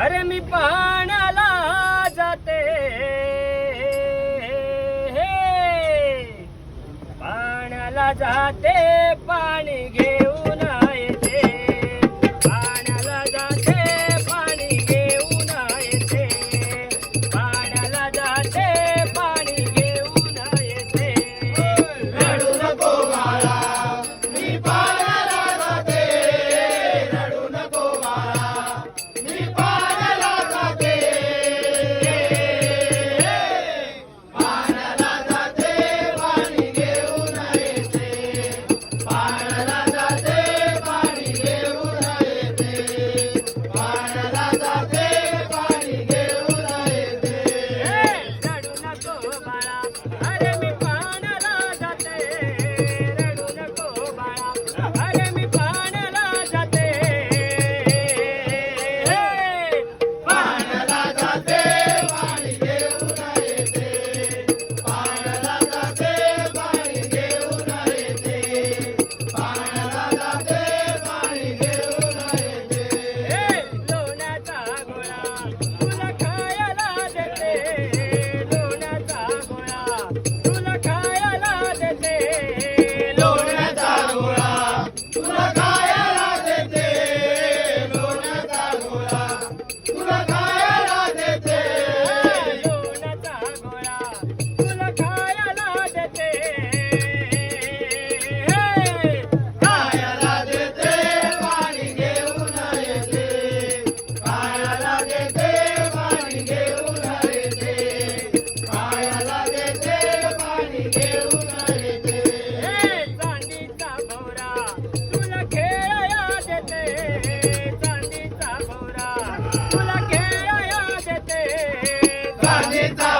अरे मी पाण्याला जाते. पाण्याला जाते पाणी घे para Anita